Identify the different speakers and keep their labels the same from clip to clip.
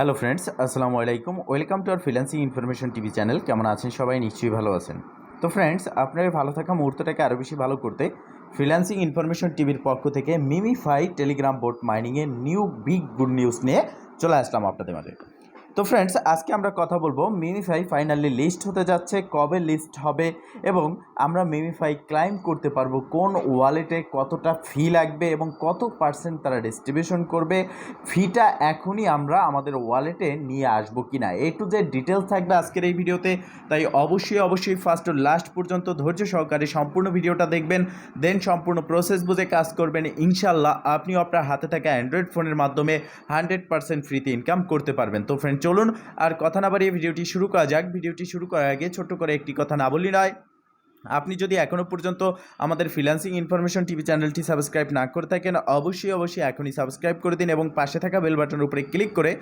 Speaker 1: Hello friends আসসালামু আলাইকুম welcome to R freelancing information TV channel কেমন আছেন সবাই? নিশ্চয়ই ভালো আছেন। তো ফ্রেন্ডস আপনার ভালো থাকা মুহূর্তটাকে আরও বেশি ভালো করতে ফ্রিল্যান্সিং ইনফরমেশন টিভির পক্ষ থেকে মিমি ফাই টেলিগ্রাম বোর্ড মাইনিংয়ের নিউ বিগ গুড নিউজ নিয়ে চলে আসলাম আপনাদের মাঝে। তো ফ্রেন্ডস আজকে আমরা কথা বলব মিমিফাই ফাইনালি লিস্ট হতে যাচ্ছে, কবে লিস্ট হবে এবং আমরা মিমিফাই ক্লাইম করতে পারব কোন ওয়ালেটে কতটা ফি লাগবে এবং কত পার্সেন্ট তারা ডিস্ট্রিবিউশন করবে ফিটা এখনই আমরা আমাদের ওয়ালেটে নিয়ে আসব কি না এ টু জেড ডিটেলস থাকবে আজকের এই ভিডিওতে, তাই অবশ্যই অবশ্যই ফার্স্ট ও লাস্ট পর্যন্ত ধৈর্য সহকারে সম্পূর্ণ ভিডিওটা দেখবেন দেন সম্পূর্ণ প্রসেস বুঝে কাজ করবেন। ইনশাল্লাহ আপনিও আপনার হাতে থাকা অ্যান্ড্রয়েড ফোনের মাধ্যমে হান্ড্রেড পার্সেন্ট ফ্রিতে ইনকাম করতে পারবেন। তো ফ্রেন্ড চলুন আর কথা না বাড়িয়ে ভিডিওটি শুরু করা যাক। ভিডিওটি শুরু করার আগে ছোট্ট করে একটি কথা না বলি নয়। আপনি যদি এখনও পর্যন্ত আমাদের ফ্রিল্যান্সিং ইনফরমেশন টিভি চ্যানেলটি সাবস্ক্রাইব না করে থাকেন, অবশ্যই অবশ্যই এখনই সাবস্ক্রাইব করে দিন এবং পাশে থাকা বেল বাটনের উপরে ক্লিক করে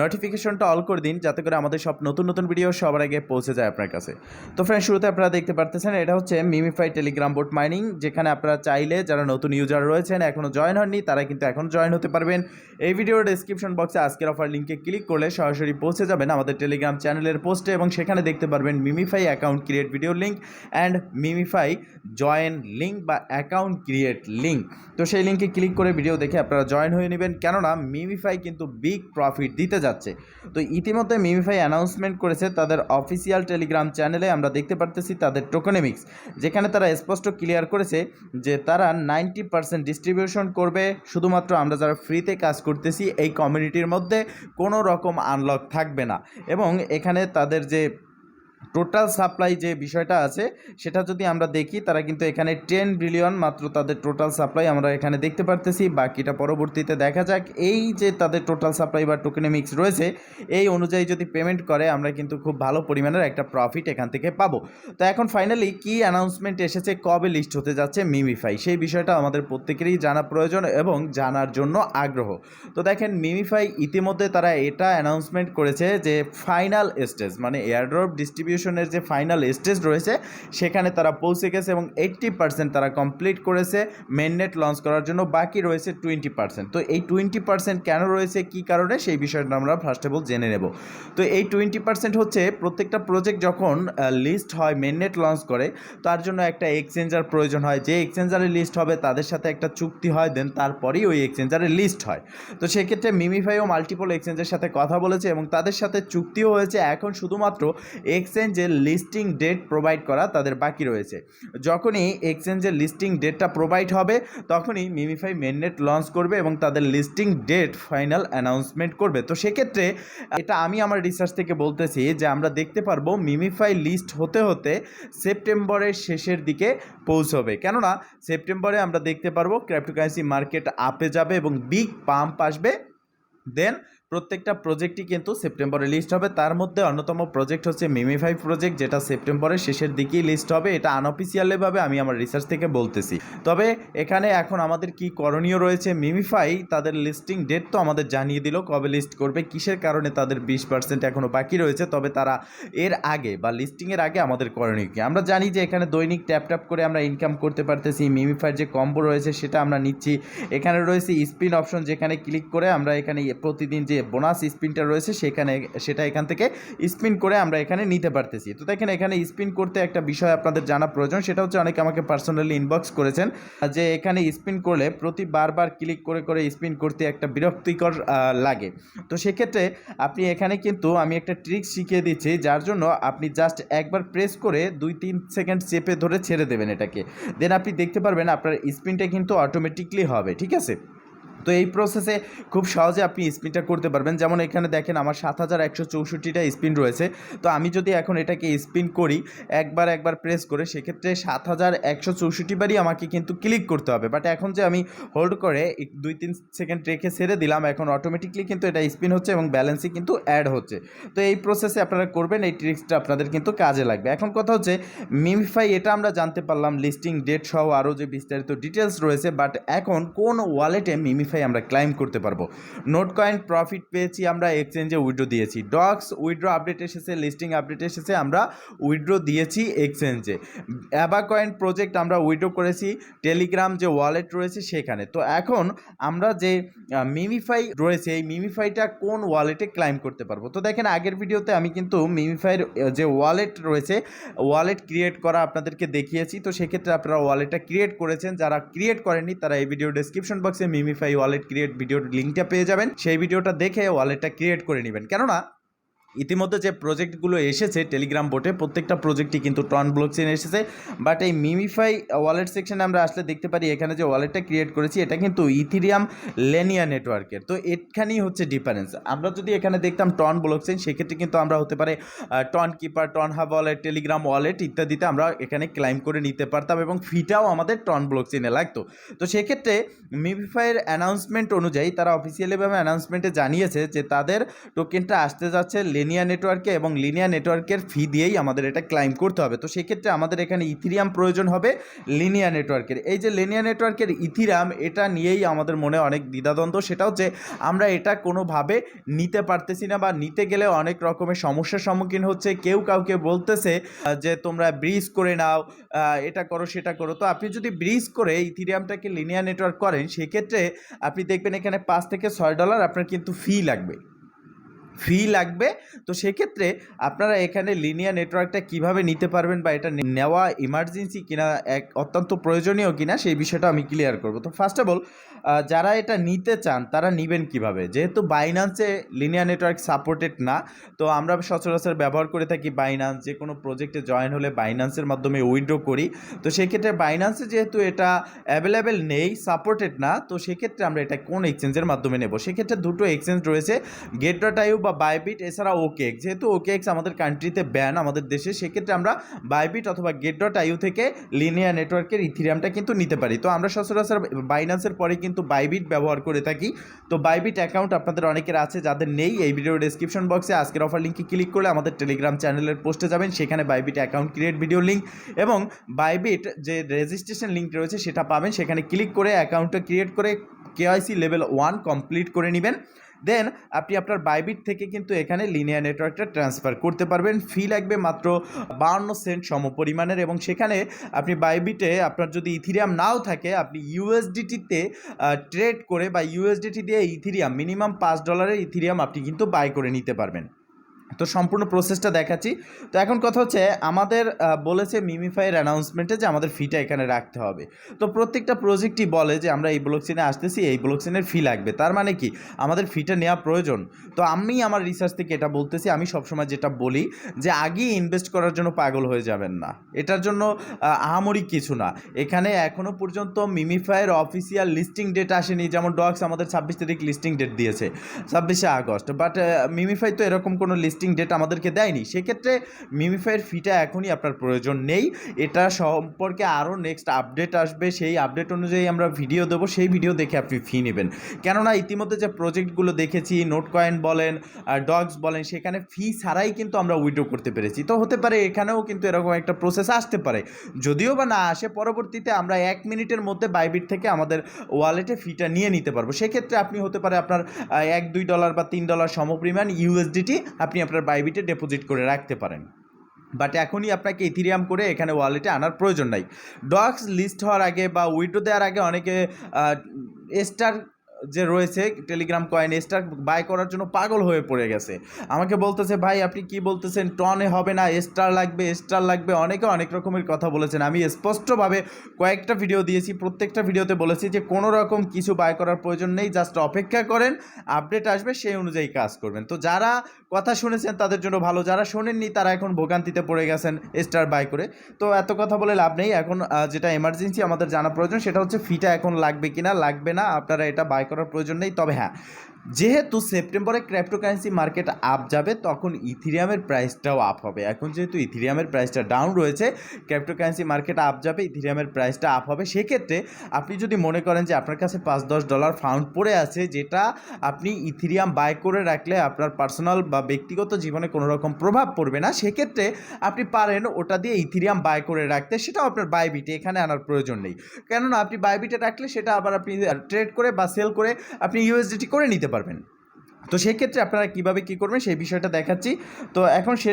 Speaker 1: নোটিফিকেশনটা অল করে দিন যাতে করে আমাদের সব নতুন নতুন ভিডিও সবার আগে পৌঁছে যায় আপনার কাছে। তো ফ্রেন্ড শুরুতে আপনারা দেখতে পারতেছেন, এটা হচ্ছে মিমিফাই টেলিগ্রাম বোট মাইনিং যেখানে আপনারা চাইলে যারা নতুন ইউজার রয়েছেন এখনও জয়েন হননি, তারা কিন্তু এখন জয়েন হতে পারবেন। এই ভিডিওর ডিসক্রিপশন বক্সে আজকের অফার লিঙ্কে ক্লিক করলে সরাসরি পৌঁছে যাবেন আমাদের টেলিগ্রাম চ্যানেলের পোস্টে এবং সেখানে দেখতে পারবেন MemeFi account create video link and MemeFi join link বা অ্যাকাউন্ট ক্রিয়েট লিঙ্ক তো সেই লিঙ্কে ক্লিক করে ভিডিও দেখে আপনারা জয়েন হয়ে নেবেন। কেননা মিমিফাই কিন্তু বিগ প্রফিট দিতে যাচ্ছে। তো ইতিমধ্যে মিমিফাই অ্যানাউন্সমেন্ট করেছে তাদের অফিসিয়াল টেলিগ্রাম চ্যানেলে আমরা দেখতে পারতেছি তাদের টোকোনমিক্স যেখানে তারা স্পষ্ট ক্লিয়ার করেছে যে তারা নাইনটি পার্সেন্ট ডিস্ট্রিবিউশন করবে। শুধুমাত্র আমরা যারা ফ্রিতে কাজ করতেছি, এই কমিউনিটির মধ্যে কোনো রকম আনলক থাকবে না। এবং এখানে তাদের যে টোটাল সাপ্লাই যে বিষয়টা আছে, সেটা যদি আমরা দেখি, তারা কিন্তু এখানে টেন বিলিয়ন মাত্র তাদের টোটাল সাপ্লাই আমরা এখানে দেখতে পারতেছি। বাকিটা পরবর্তীতে দেখা যাক। এই যে তাদের টোটাল সাপ্লাই বা টোকেনমিক্স রয়েছে, এই অনুযায়ী যদি পেমেন্ট করে, আমরা কিন্তু খুব ভালো পরিমাণের একটা প্রফিট এখান থেকে পাবো। তো এখন ফাইনালি কি অ্যানাউন্সমেন্ট এসেছে, কবে লিস্ট হতে যাচ্ছে মিমিফাই সেই বিষয়টা আমাদের প্রত্যেকেরই জানা প্রয়োজন এবং জানার জন্য আগ্রহ। তো দেখেন মিমিফাই ইতিমধ্যে তারা এটা অ্যানাউন্সমেন্ট করেছে যে ফাইনাল স্টেজ মানে এয়ারড্রপ ডিস্ট্রিবিউশনের যে ফাইনাল স্টেজ রয়েছে, সেখানে তারা পৌঁছে গেছে এবং এইট্টি পার্সেন্ট তারা কমপ্লিট করেছে মেননেট লঞ্চ করার জন্য, বাকি রয়েছে টোয়েন্টি পার্সেন্ট তো এই টোয়েন্টি পার্সেন্ট কেন রয়েছে, কী কারণে, সেই বিষয়টা আমরা ফার্স্ট অফ অল জেনে নেব। তো এই টোয়েন্টি পার্সেন্ট হচ্ছে প্রত্যেকটা প্রজেক্ট যখন লিস্ট হয় মেননেট লঞ্চ করে, তার জন্য একটা এক্সচেঞ্জার প্রয়োজন হয়। যে এক্সচেঞ্জারের লিস্ট হবে, তাদের সাথে একটা চুক্তি হয় দেন তারপরেই ওই এক্সচেঞ্জারের লিস্ট হয়। তো সেক্ষেত্রে মিমিফাই ও মাল্টিপল এক্সচেঞ্জের সাথে কথা বলেছে এবং তাদের সাথে চুক্তিও হয়েছে। এখন শুধুমাত্র এক্সচেঞ্জের লিস্টিং ডেট প্রোভাইড করা তাদের বাকি রয়েছে। যখনই এক্সচেঞ্জের লিস্টিং ডেটটা প্রোভাইড হবে, তখনই মিমিফাই মেননেট লঞ্চ করবে এবং তাদের লিস্টিং ডেট ফাইনাল অ্যানাউন্সমেন্ট করবে। তো সেক্ষেত্রে এটা আমি আমার রিসার্চ থেকে বলতেছি যে আমরা দেখতে পারব মিমিফাই লিস্ট হতে হতে সেপ্টেম্বরের শেষের দিকে পৌঁছবে। কেননা সেপ্টেম্বরে আমরা দেখতে পারব ক্রিপ্টোকারেন্সি মার্কেট আপে যাবে এবং বিগ পাম্প আসবে, দেন প্রত্যেকটা প্রজেক্টই কিন্তু সেপ্টেম্বরে লিস্ট হবে। তার মধ্যে অন্যতম প্রজেক্ট হচ্ছে মিমিফাই প্রজেক্ট যেটা সেপ্টেম্বরের শেষের দিকেই লিস্ট হবে। এটা আনঅফিসিয়ালিভাবে আমি আমার রিসার্চ থেকে বলতেছি। তবে এখানে এখন আমাদের কি করণীয় রয়েছে মিমিফাই তাদের লিস্টিং ডেট তো আমাদের জানিয়ে দিল, কবে লিস্ট করবে, কিসের কারণে তাদের বিশ পার্সেন্ট এখনও বাকি রয়েছে? তবে তারা এর আগে বা লিস্টিংয়ের আগে আমাদের করণীয় কি? আমরা জানি যে এখানে দৈনিক ট্যাপ ট্যাপ করে আমরা ইনকাম করতে পারতেছি। মিমিফাইয়ের যে কম্বো রয়েছে সেটা আমরা নিচ্ছি। এখানে রয়েছে স্পিন অপশন যেখানে ক্লিক করে আমরা এখানে প্রতিদিন যে বোনাস স্পিনটা রয়েছে সেখানে, সেটা এখান থেকে স্পিন করে আমরা এখানে নিতে পারতেছি। তো দেখেন এখানে স্পিন করতে একটা বিষয় আপনাদের জানা প্রয়োজন, সেটা হচ্ছে অনেকে আমাকে পার্সোনালি ইনবক্স করেছেন যে এখানে স্পিন করলে প্রতি বারবার ক্লিক করে করে স্পিন করতে একটা বিরক্তিকর লাগে। তো সেক্ষেত্রে আপনি এখানে কিন্তু আমি একটা ট্রিক্স শিখিয়ে দিচ্ছি, যার জন্য আপনি জাস্ট একবার প্রেস করে দুই তিন সেকেন্ড চেপে ধরে ছেড়ে দেবেন এটাকে। দেন আপনি দেখতে পারবেন আপনার স্পিনটা কিন্তু অটোমেটিকলি হবে, ঠিক আছে? তো এই প্রসেসে খুব সহজে আপনি স্পিনটা করতে পারবেন। যেমন এখানে দেখেন আমার সাত হাজার একশো চৌষট্টিটা স্পিন রয়েছে। তো আমি যদি এখন এটাকে স্পিন করি, একবার একবার প্রেস করে, সেক্ষেত্রে সাত হাজার একশো চৌষট্টি বারই আমাকে কিন্তু ক্লিক করতে হবে। বাট এখন যে আমি হোল্ড করে দুই, তিন সেকেন্ড রেখে ছেড়ে দিলাম, এখন অটোমেটিকলি কিন্তু এটা স্পিন হচ্ছে এবং ব্যালেন্সই কিন্তু অ্যাড হচ্ছে। তো এই প্রসেসে আপনারা করবেন, এই ট্রিক্সটা আপনাদের কিন্তু কাজে লাগবে। এখন কথা হচ্ছে মিমিফাই এটা আমরা জানতে পারলাম লিস্টিং ডেট সহ আরও যে বিস্তারিত ডিটেলস রয়েছে। বাট এখন কোন ওয়ালেটে মিমিফাই মিমিফাই আমরা ক্লাইম করতে পারব। নোট কয়েন প্রফিট পেয়েছি আমরা এক্সচেঞ্জে উইড্রো দিয়েছি। ডক্স উইড্রো আপডেট এসেছে লিস্টিং আপডেট এসেছে, আমরা উইড্রো দিয়েছি এক্সচেঞ্জে অ্যাবা কয়েন প্রজেক্ট আমরা উইড্রো করেছি টেলিগ্রাম যে ওয়ালেট রয়েছে সেখানে। তো এখন আমরা যে মিমিফাই রয়েছে, এই মিমিফাইটা কোন ওয়ালেটে ক্লাইম করতে পারব? তো দেখেন আগের ভিডিওতে আমি কিন্তু মিমিফাইয়ের যে ওয়ালেট রয়েছে ওয়ালেট ক্রিয়েট করা আপনাদেরকে দেখিয়েছি। তো সেক্ষেত্রে আপনারা ওয়ালেটটা ক্রিয়েট করেছেন। যারা ক্রিয়েট করেননি তারা এই ভিডিও ডেসক্রিপশন বক্সে মিমিফাই ওয়ালেট ক্রিয়েট ভিডিওর লিঙ্কটা পেয়ে যাবেন। সেই ভিডিওটা দেখে ওয়ালেটটা ক্রিয়েট করে নেবেন। কেননা ইতিমধ্যে যে প্রজেক্টগুলো এসেছে টেলিগ্রাম বোটে প্রত্যেকটা প্রজেক্টই কিন্তু টন ব্লকচেন এসেছে। বাট এই মিমিফাই ওয়ালেট সেকশনে আমরা আসলে দেখতে পারি, এখানে যে ওয়ালেটটা ক্রিয়েট করেছি, এটা কিন্তু ইথিরিয়াম লেনিয়া নেটওয়ার্কের তো এখানেই হচ্ছে ডিফারেন্স আমরা যদি এখানে দেখতাম টন ব্লকচেন সেক্ষেত্রে কিন্তু আমরা হতে পারে Tonkeeper Tonhub wallet Telegram wallet ইত্যাদিতে আমরা এখানে ক্লাইম করে নিতে পারতাম এবং ফিটাও আমাদের টন ব্লকচেনে লাগতো। তো সেক্ষেত্রে মিমিফাইয়ের অ্যানাউন্সমেন্ট অনুযায়ী তারা অফিসিয়ালিভাবে অ্যানাউন্সমেন্টে জানিয়েছে যে তাদের টোকেনটা আসতে যাচ্ছে লিনিয়া নেটওয়ার্কে এবং লিনিয়া নেটওয়ার্কের ফি দিয়েই আমাদের এটা ক্লাইম করতে হবে। তো সেক্ষেত্রে আমাদের এখানে ইথিরিয়াম প্রয়োজন হবে লিনিয়া নেটওয়ার্কের এই যে লিনিয়া নেটওয়ার্কের ইথিরাম এটা নিয়েই আমাদের মনে অনেক দ্বিধাদ্বন্দ্ব। সেটা হচ্ছে আমরা এটা কোনোভাবে নিতে পারতেছি না বা নিতে গেলে অনেক রকমের সমস্যার সম্মুখীন হচ্ছে। কেউ কাউকে বলতেছে যে তোমরা ব্রিজ করে নাও এটা করো, সেটা করো। তো আপনি যদি ব্রিজ করে ইথিরিয়ামটাকে লিনিয়া নেটওয়ার্ক করেন, সেক্ষেত্রে আপনি দেখবেন এখানে পাঁচ থেকে ছয় ডলার আপনার কিন্তু ফি লাগবে। ফি লাগবে। তো সেক্ষেত্রে আপনারা এখানে লিনিয়া নেটওয়ার্কটা কীভাবে নিতে পারবেন বা এটা নেওয়া ইমার্জেন্সি কিনা, এক অত্যন্ত প্রয়োজনীয় কিনা, সেই বিষয়টা আমি ক্লিয়ার করব। তো ফার্স্ট অফ অল যারা এটা নিতে চান, তারা নেবেন কীভাবে? যেহেতু বাইনান্সে লিনিয়া নেটওয়ার্ক সাপোর্টেড না, তো আমরা সচরাচর ব্যবহার করে থাকি বাইনান্স যে কোনো প্রজেক্টে জয়েন হলে বাইনান্সের মাধ্যমে উইথড্র করি। তো সেক্ষেত্রে বাইনান্সে যেহেতু এটা অ্যাভেলেবেল নেই সাপোর্টেড না, তো সেক্ষেত্রে আমরা এটা কোন এক্সচেঞ্জের মাধ্যমে নেব? সেক্ষেত্রে দুটো এক্সচেঞ্জ রয়েছে গেট ডট আইউ বা বাইবিট এছাড়া ওকেক্স যেহেতু ওকেক্স আমাদের কান্ট্রিতে ব্যান আমাদের দেশে, সেক্ষেত্রে আমরা বাইবিট অথবা গেট ডট আইউ থেকে লিনিয়া নেটওয়ার্কের ইথিরিয়ামটা কিন্তু নিতে পারি। তো আমরা সচরাচর বাইনান্সের পরে কিন্তু বাইবিট ব্যবহার করে থাকি। তো বাইবিট অ্যাকাউন্ট আপনাদের অনেকের আছে যাদের নেই, এই ভিডিও ডেসক্রিপশন বক্সে আজকের অফার লিঙ্কে ক্লিক করলে আমাদের টেলিগ্রাম চ্যানেলের পোস্টে যাবেন। সেখানে Bybit account create video link এবং বাইবিট যে রেজিস্ট্রেশন লিঙ্ক রয়েছে সেটা পাবেন। সেখানে ক্লিক করে অ্যাকাউন্টটা ক্রিয়েট করে কেওয়াইসি লেভেল ওয়ান কমপ্লিট করে নেবেন। দেন আপনি আপনার বাইবিট থেকে কিন্তু এখানে লিনিয়ার নেটওয়ার্কটা ট্রান্সফার করতে পারবেন। ফি লাগবে মাত্র বাহান্ন সেন্ট সমপরিমাণের এবং সেখানে আপনি বাইবিটে আপনার যদি ইথিরিয়াম নাও থাকে, আপনি ইউএসডিটিতে ট্রেড করে বা ইউএসডিটি দিয়ে ইথিরিয়াম মিনিমাম পাঁচ ডলারের ইথিরিয়াম আপনি কিন্তু বাই করে নিতে পারবেন। তো সম্পূর্ণ প্রসেসটা দেখাচ্ছি। তো এখন কথা হচ্ছে আমাদের বলেছে মিমিফাইয়ের অ্যানাউন্সমেন্টে যে আমাদের ফিটা এখানে রাখতে হবে। তো প্রত্যেকটা প্রজেক্টই বলে যে আমরা এই ব্লক চেনে আসতেছি এই ব্লক চেনের ফি লাগবে। তার মানে কি? আমাদের ফিটা নেওয়া প্রয়োজন। তো আমি আমার রিসার্চ থেকে এটা বলতেছি আমি সবসময় যেটা বলি যে আগেই ইনভেস্ট করার জন্য পাগল হয়ে যাবেন না। এটার জন্য আহ, আহামরি কিছু না। এখানে এখনও পর্যন্ত মিমিফাইয়ের অফিসিয়াল লিস্টিং ডেট আসেনি। যেমন ডক্স আমাদের ছাব্বিশ তারিখ লিস্টিং ডেট দিয়েছে ছাব্বিশে আগস্ট। বাট মিমিফাই তো এরকম কোনো লিস্টিং ডেট আমাদেরকে দেয়নি। সেক্ষেত্রে মিমিফাইয়ের ফিটা এখনই আপনার প্রয়োজন নেই। এটা সম্পর্কে আরও নেক্সট আপডেট আসবে। সেই আপডেট অনুযায়ী আমরা ভিডিও দেবো। সেই ভিডিও দেখে আপনি ফি নেবেন। কেননা ইতিমধ্যে যে প্রজেক্টগুলো দেখেছি নোট কয়েন বলেন, আর ডগস বলেন, সেখানে ফি ছাড়াই কিন্তু আমরা উইড্রো করতে পেরেছি। তো হতে পারে এখানেও কিন্তু এরকম একটা প্রসেস আসতে পারে। যদিও বা না আসে, পরবর্তীতে আমরা এক মিনিটের মধ্যে বাইবিট থেকে আমাদের ওয়ালেটে ফিটা নিয়ে নিতে পারব। সেক্ষেত্রে আপনি হতে পারে আপনার এক, দুই ডলার বা তিন ডলার সমপরিমাণ ইউএসডিটি আপনি আপনার বাইবিটে ডিপোজিট করে রাখতে পারেন। বাট এখনই আপনাকে ইথিরিয়াম করে এখানে ওয়ালেটে আনার প্রয়োজন নাই। ডক্স লিস্ট হওয়ার আগে বা উইডো দেওয়ার আগে অনেকে স্টার যে রয়েছে টেলিগ্রাম কয়েন স্টার বাই করার জন্য পাগল হয়ে পড়ে গেছে। আমাকে বলতেছে, ভাই, আপনি কি বলতেছেন? টনে হবে না স্টার লাগবে স্টার লাগবে। অনেকে অনেক রকমের কথা বলেছেন। আমি স্পষ্টভাবে কয়েকটা ভিডিও দিয়েছি, প্রত্যেকটা ভিডিওতে বলেছি যে, কোনো রকম কিছু বাই করার প্রয়োজন নেই জাস্ট অপেক্ষা করেন আপডেট আসবে, সেই অনুযায়ী কাজ করবেন। তো যারা কথা শুনেছেন, তাদের জন্য ভালো। যারা শোনেননি, তারা এখন ভোগান্তিতে পড়ে গেছেন স্টার বাই করে। তো এত কথা বলে লাভ নেই। এখন যেটা এমার্জেন্সি আমাদের জানা প্রয়োজন, সেটা হচ্ছে ফিটা এখন লাগবে কিনা, লাগবে না, আপনারা এটা বাই করার প্রয়োজন নেই। তবে হ্যাঁ যেহেতু সেপ্টেম্বরে ক্র্যাপ্টোকারেন্সি মার্কেট আপ যাবে, তখন ইথিরিয়ামের প্রাইসটাও আপ হবে। এখন যেহেতু ইথিরিয়ামের প্রাইসটা ডাউন রয়েছে ক্র্যাপ্টোকারেন্সি মার্কেট আপ যাবে ইথিরিয়ামের প্রাইসটা আপ হবে। সেক্ষেত্রে আপনি যদি মনে করেন যে আপনার কাছে পাঁচ দশ ডলার ফাউন্ড পড়ে আছে, যেটা আপনি ইথিরিয়াম বাই করে রাখলে আপনার পার্সোনাল বা ব্যক্তিগত জীবনে কোনো রকম প্রভাব পড়বে না। সেক্ষেত্রে আপনি পারেন ওটা দিয়ে ইথিরিয়াম বাই করে রাখতে, সেটাও আপনার বাইবিটে এখানে আনার প্রয়োজন নেই। কেননা আপনি বাইবিটে রাখলে সেটা আবার আপনি ট্রেড করে বা সেল করে আপনি ইউএসডিটি করে নিতে পারবেন। তো সেক্ষেত্রে আপনারা কীভাবে কী করবেন সেই বিষয়টা দেখাচ্ছি। তো এখন সে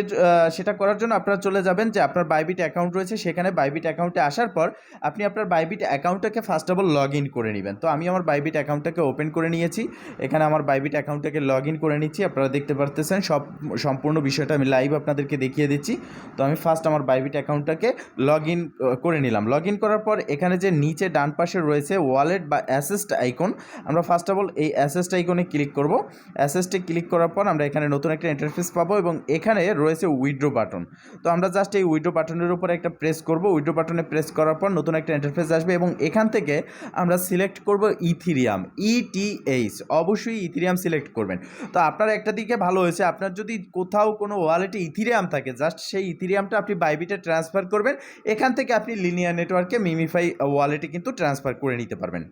Speaker 1: সেটা করার জন্য আপনারা চলে যাবেন যে আপনার বাইবিট অ্যাকাউন্ট রয়েছে, সেখানে বাইবিট অ্যাকাউন্টে আসার পর আপনি আপনার Bybit অ্যাকাউন্টটাকে first of all log in করে নেবেন। তো আমি আমার বাইবিট অ্যাকাউন্টটাকে ওপেন করে নিয়েছি। এখানে আমার বাইবিট অ্যাকাউন্টটাকে লগ ইন করে নিচ্ছি। আপনারা দেখতে পারতেছেন সব, সম্পূর্ণ বিষয়টা আমি লাইভ আপনাদেরকে দেখিয়ে দিচ্ছি। তো আমি ফার্স্ট আমার বাইবিট অ্যাকাউন্টটাকে লগ ইন করে নিলাম। লগ ইন করার পর এখানে যে নিচে ডান পাশে রয়েছে ওয়ালেট বা অ্যাসেস্ট আইকন আমরা ফার্স্ট অফ অল এই অ্যাসেস্ট আইকনে ক্লিক করব। অ্যাসেস্টে ক্লিক করার পর আমরা এখানে নতুন একটা ইন্টারফেস পাবো এবং এখানে রয়েছে উইড্রো বাটন তো আমরা জাস্ট এই উইড্রো বাটনের উপরে একটা প্রেস করব। উইড্রো বাটনে প্রেস করার পর নতুন একটা ইন্টারফেস আসবে এবং এখান থেকে আমরা সিলেক্ট করব ইথিরিয়াম ইটিএইচ অবশ্যই ইথিরিয়াম সিলেক্ট করবেন। তো আপনার একটা দিকে ভালো হয়েছে, আপনার যদি কোথাও কোনো ওয়ালেটে ইথিরিয়াম থাকে জাস্ট সেই ইথিরিয়ামটা আপনি বাইবিটে ট্রান্সফার করবেন। এখান থেকে আপনি লিনিয়ার নেটওয়ার্কে মিমিফাই ওয়ালেটে কিন্তু ট্রান্সফার করে নিতে পারবেন।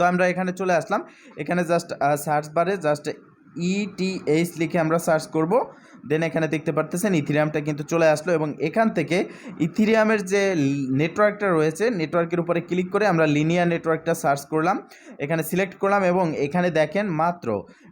Speaker 1: তো আমরা এখানে চলে আসলাম। এখানে জাস্ট সার্চ বারে জাস্ট ইটিএইচ লিখে আমরা সার্চ করব। দেন এখানে দেখতে পারতেছেন ইথিরিয়ামটা কিন্তু চলে আসলো এবং এখান থেকে ইথিরিয়ামের যে নেটওয়ার্কটা রয়েছে নেটওয়ার্কের উপরে ক্লিক করে আমরা লিনিয়ার নেটওয়ার্কটা সার্চ করলাম। এখানে সিলেক্ট করলাম এবং এখানে দেখেন মাত্র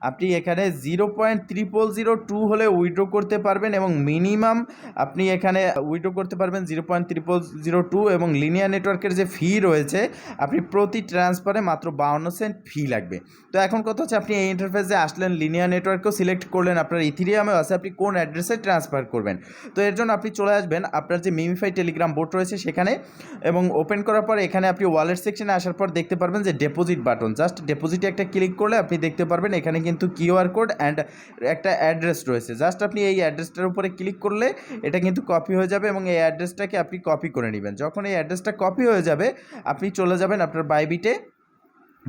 Speaker 1: আপনি এখানে zero point triple zero two হলে উইড্রো করতে পারবেন এবং মিনিমাম আপনি এখানে উইড্রো করতে পারবেন zero point triple zero two এবং লিনিয়ার নেটওয়ার্কের যে ফি রয়েছে, আপনি প্রতি ট্রান্সফারে মাত্র বাউন্ন সেন্ট ফি লাগবে। তো এখন কথা হচ্ছে আপনি এই ইন্টারফেসে আসলেন লিনিয়ার নেটওয়ার্কও সিলেক্ট করলেন, আপনার ইথিরিয়ামেও আছে, আপনি কোন অ্যাড্রেসে ট্রান্সফার করবেন। তো এর জন্য আপনি চলে আসবেন, আপনার যে মিমিফাই টেলিগ্রাম বোর্ড রয়েছে সেখানে এবং ওপেন করার পর এখানে আপনি ওয়ালেট সেকশনে আসার পর দেখতে পারবেন যে ডেপোজিট বাটন জাস্ট ডেপোজিটে একটা ক্লিক করলে আপনি দেখতে পারবেন এখানে কিন্তু কিউআর কোড অ্যান্ড একটা অ্যাড্রেস রয়েছে। জাস্ট আপনি এই অ্যাড্রেসটার উপরে ক্লিক করলে এটা কিন্তু কপি হয়ে যাবে এবং এই অ্যাড্রেসটাকে আপনি কপি করে নেবেন। যখন এই অ্যাড্রেসটা কপি হয়ে যাবে, আপনি চলে যাবেন আপনার বাইবিটে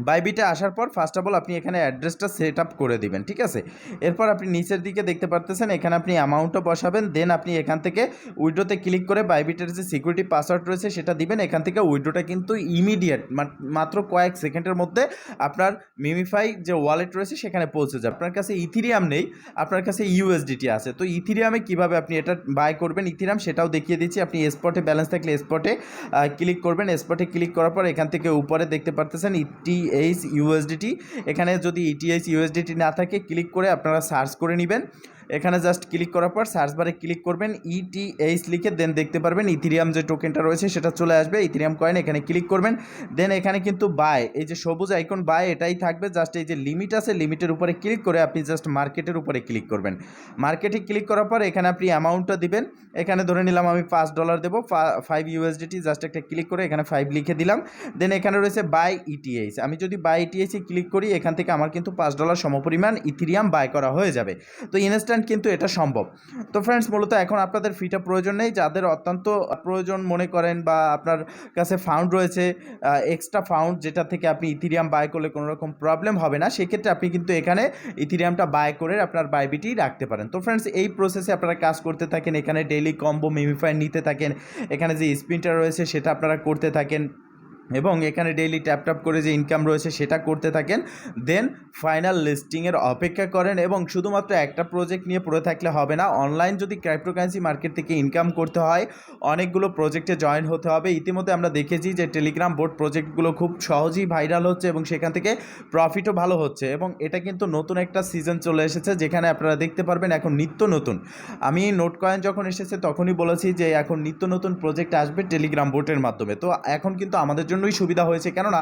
Speaker 1: বাইবিটে আসার পর ফার্স্ট অফ অল আপনি এখানে অ্যাড্রেসটা সেট আপ করে দিবেন, ঠিক আছে? এরপর আপনি নিচের দিকে দেখতে পারতেছেন, এখানে আপনি অ্যামাউন্টও বসাবেন দেন আপনি এখান থেকে উইড্রোতে ক্লিক করে বাইবিটের যে সিকিউরিটি পাসওয়ার্ড রয়েছে, সেটা দিবেন। এখান থেকে উইড্রোটা কিন্তু ইমিডিয়েট মাত্র কয়েক সেকেন্ডের মধ্যে আপনার মিমিফাই যে ওয়ালেট রয়েছে, সেখানে পৌঁছে যাবে। আপনার কাছে ইথিরিয়াম নেই, আপনার কাছে ইউএসডিটি আছে। তো ইথিরিয়ামে কীভাবে আপনি এটা বাই করবেন ইথিরিয়াম সেটাও দেখিয়ে দিচ্ছি। আপনি স্পটে ব্যালেন্স থাকলে স্পটে ক্লিক করবেন। স্পটে ক্লিক করার পর এখান থেকে উপরে দেখতে পারতেছেন ইটিএইচ ইউএসডিটি এখানে যদি ইটিএইচ ইউএসডিটি না থাকে ক্লিক করে আপনারা সার্চ করে নেবেন। এখানে জাস্ট ক্লিক করার পর সার্চ বারে ক্লিক করবেন ইটিএইচ লিখে দেন দেখতে পারবেন ইথিরিয়াম যে টোকেনটা রয়েছে সেটা চলে আসবে ইথিরিয়াম কয়েন এখানে ক্লিক করবেন। দেন এখানে কিন্তু বাই এই যে সবুজ আইকন বাই এটাই থাকবে জাস্ট এই যে লিমিট আছে লিমিটের উপরে ক্লিক করে আপনি জাস্ট মার্কেটের উপরে ক্লিক করবেন। মার্কেটে ক্লিক করার পর এখানে আপনি অ্যামাউন্টটা দিবেন। এখানে ধরে নিলাম আমি পাঁচ ডলার দেবো ফাইভ ইউএসডিটি জাস্ট একটা ক্লিক করে এখানে ফাইভ লিখে দিলাম। দেন এখানে রয়েছে বাই ইটিএইচ আমি যদি বাই ইটিএইচে ক্লিক করি, এখান থেকে আমার কিন্তু পাঁচ ডলার সমপরিমাণ ইথিরিয়াম বাই করা হয়ে যাবে। তো ইনস্ট্যান্ট কিন্তু এটা সম্ভব। তো ফ্রেন্ডস মূলত এখন আপনাদের ফিটা প্রয়োজন নেই। যাদের অত্যন্ত প্রয়োজন মনে করেন বা আপনার কাছে ফাউন্ড রয়েছে এক্সট্রা ফাউন্ড যেটা থেকে আপনি ইথিরিয়াম বাই করলে কোনো রকম প্রবলেম হবে না। সেক্ষেত্রে আপনি কিন্তু এখানে ইথিরিয়ামটা বাই করে আপনার বাইবিটি রাখতে পারেন। তো ফ্রেন্ডস এই প্রসেসে আপনারা কাজ করতে থাকেন। এখানে ডেইলি কম্বো মিমিফাই নিতে থাকেন। এখানে যে স্পিনটা রয়েছে, সেটা আপনারা করতে থাকেন। এবং এখানে ডেইলি ট্যাপ ট্যাপ করে যে ইনকাম রয়েছে সেটা করতে থাকেন। দেন ফাইনাল লিস্টিংয়ের অপেক্ষা করেন এবং শুধুমাত্র একটা প্রজেক্ট নিয়ে পড়ে থাকলে হবে না অনলাইন যদি ক্রাইপ্টোকারেন্সি মার্কেট থেকে ইনকাম করতে হয়, অনেকগুলো প্রজেক্টে জয়েন হতে হবে। ইতিমধ্যে আমরা দেখেছি যে টেলিগ্রাম বোর্ড প্রজেক্টগুলো খুব সহজেই ভাইরাল হচ্ছে এবং সেখান থেকে প্রফিটও ভালো হচ্ছে এবং এটা কিন্তু নতুন একটা সিজন চলে এসেছে যেখানে আপনারা দেখতে পারবেন এখন নিত্য নতুন। আমি নোট কয়েন যখন এসেছে তখনই বলেছি যে এখন নিত্য নতুন প্রজেক্ট আসবে টেলিগ্রাম বোর্ডের মাধ্যমে। তো এখন কিন্তু আমাদের জন্যই সুবিধা হয়েছে। কেননা,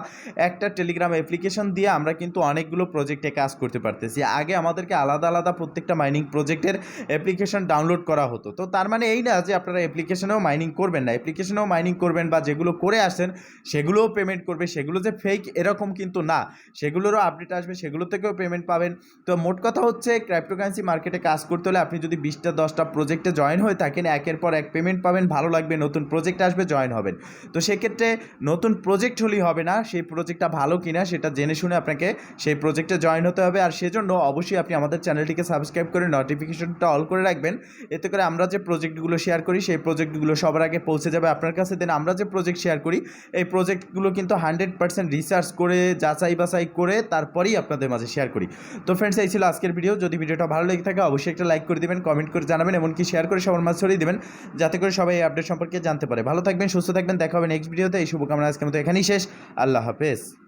Speaker 1: একটা টেলিগ্রাম অ্যাপ্লিকেশন দিয়ে আমরা কিন্তু অনেকগুলো প্রজেক্টে কাজ করতে পারতেছি। আগে আমাদেরকে আলাদা আলাদা প্রত্যেকটা মাইনিং প্রজেক্টের অ্যাপ্লিকেশন ডাউনলোড করা হতো। তো তার মানে এই না যে আপনারা অ্যাপ্লিকেশনেও মাইনিং করবেন না। অ্যাপ্লিকেশনেও মাইনিং করবেন বা যেগুলো করে আসেন সেগুলোও পেমেন্ট করবে। সেগুলো যে ফেক এরকম কিন্তু না। সেগুলোরও আপডেট আসবে, সেগুলো থেকেও পেমেন্ট পাবেন। তো মোট কথা হচ্ছে ক্রাইপ্টোকারেন্সি মার্কেটে কাজ করতে হলে আপনি যদি বিশটা, দশটা প্রজেক্টে জয়েন হয়ে থাকেন, একের পর এক পেমেন্ট পাবেন, ভালো লাগবে, নতুন প্রজেক্ট আসবে জয়েন হবেন। তো সেক্ষেত্রে নতুন প্রজেক্ট হলেই হবে না, সেই প্রজেক্টটা ভালো কিনা সেটা জেনে শুনে আপনাকে সেই প্রজেক্টে জয়েন হতে হবে। আর সেজন্য অবশ্যই আপনি আমাদের চ্যানেলটিকে সাবস্ক্রাইব করে নোটিফিকেশনটা অল করে রাখবেন। এতে করে আমরা যে প্রজেক্টগুলো শেয়ার করি, সেই প্রজেক্টগুলো সবার আগে পৌঁছে যাবে আপনার কাছে। দেন আমরা যে প্রজেক্ট শেয়ার করি, এই প্রজেক্টগুলো কিন্তু হান্ড্রেড পার্সেন্ট রিসার্চ করে, যাচাই বাছাই করে তারপরেই আপনাদের মাঝে শেয়ার করি। তো ফ্রেন্ডস এই ছিল আজকের ভিডিও যদি ভিডিওটা ভালো লেগে থাকে, অবশ্যই একটা লাইক করে দিবেন কমেন্ট করে জানাবেন, এমনকি শেয়ার করে সবার মাঝে ছড়িয়ে দেবেন। যাতে করে সবাই এই আপডেট সম্পর্কে জানতে পারে। ভালো থাকবেন, সুস্থ থাকবেন, দেখা হবে নেক্সট ভিডিওতে এই শুভকামনা, আজকের মতো এখানেই শেষ। আল্লাহ হাফেজ।